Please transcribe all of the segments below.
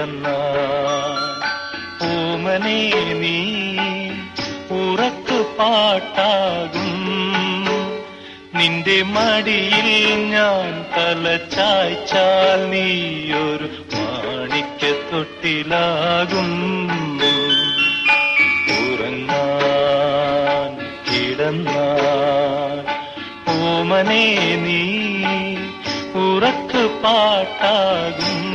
കിടന്ന ഓമനെ നീ ഉറക്കു പാട്ടാകും. നിന്റെ മടിയിൽ ഞാൻ തല ചായ്ച്ചാൽ നീയൊരു മാണിക്ക തൊട്ടിലാകും. ഉറങ്ങാൻ കിടന്നാൽ ഓമനെ നീ ഉറക്കു പാട്ടാകും.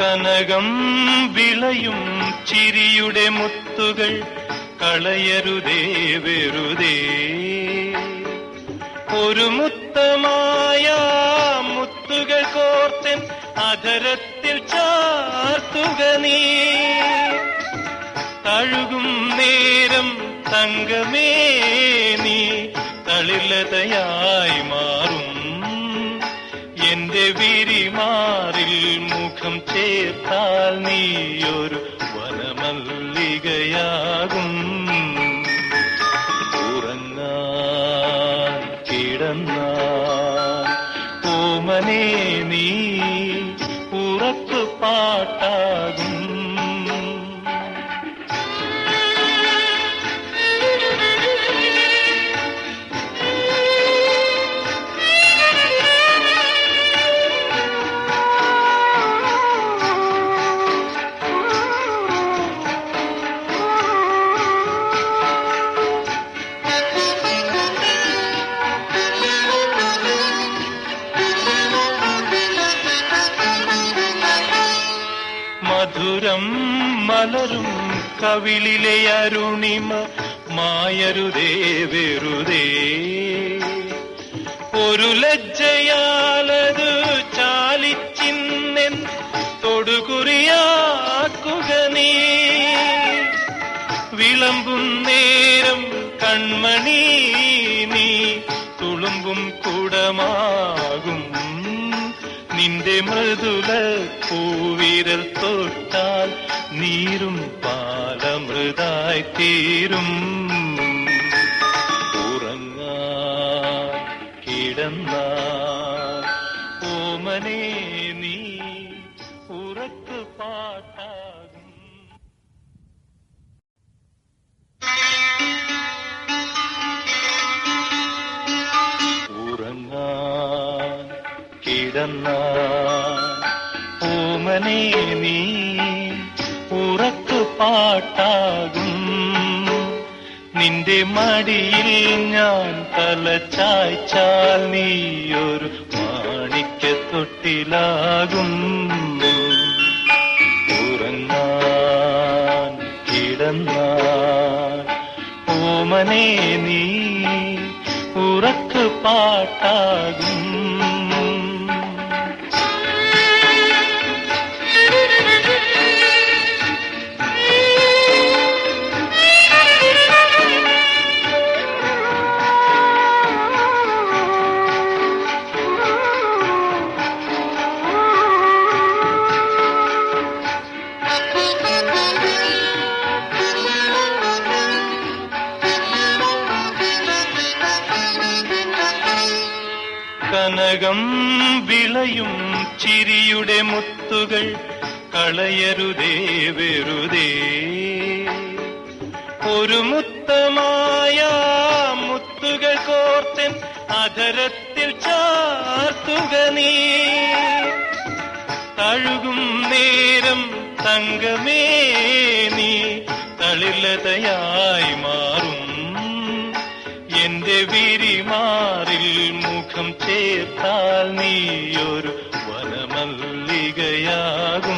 കനകം വിളയും ചിരിയുടെ മുത്തുകൾ കളയരുതേ വെറുതേ. ഒരു മുത്തമായ മുത്തുകൾ കോർത്തൻ അധരത്തിൽ ചാർത്തുക നീ. തഴുകും നേരം തങ്കമേ നീ തളിലതയായി മാറും. എന്റെ വിരിമാറിൽ മുഖം ചേർത്താൽ നീയൊരു വനമല്ലികയാകും. ഉറങ്ങാൻ കിടന്നാൽ ഓമനെ നീ മധുരം മലരും കവിളിലെ അരുണിമ മായരുതേ വെറുതേ ഒരു ലജ്ജയാലതു ചാലിച്ചിന്നെൻ തൊടുകുറിയാക്കുക നീ വിളമ്പും നേരം കൺമണി നീ തുളുമ്പും കുടമാകും നിന്റെ മൃദുല പൂവിരൽ തൊട്ടാൽ നീരും പാലമൃതായി തീരും. കിടന്നാൽ ഓമനെ നീ ഉറക്കു പാട്ടാകും. നിന്റെ മടിയിൽ ഞാൻ തല ചായ്ച്ചാൽ നീയൊരു മാണിക്ക തൊട്ടിലാകും. ഉറങ്ങാൻ കിടന്നാൽ ഓമനെ നീ ഉറക്കു പാട്ടാകും. കനകം വിളയും ചിരിയുടെ മുത്തുകൾ കളയരുതേ വെറുതേ. ഒരു മുത്തമായ മുത്തുകൾ കോർത്തൻ അധരത്തിൽ ചാർത്തുക നീ. തഴുകും നേരം തങ്കമേ നീ തളിലതയായി മാറും. എന്റെ വിരിമാറിൽ ചേർത്താൽ നീയൊരു വനമല്ലികയാകും.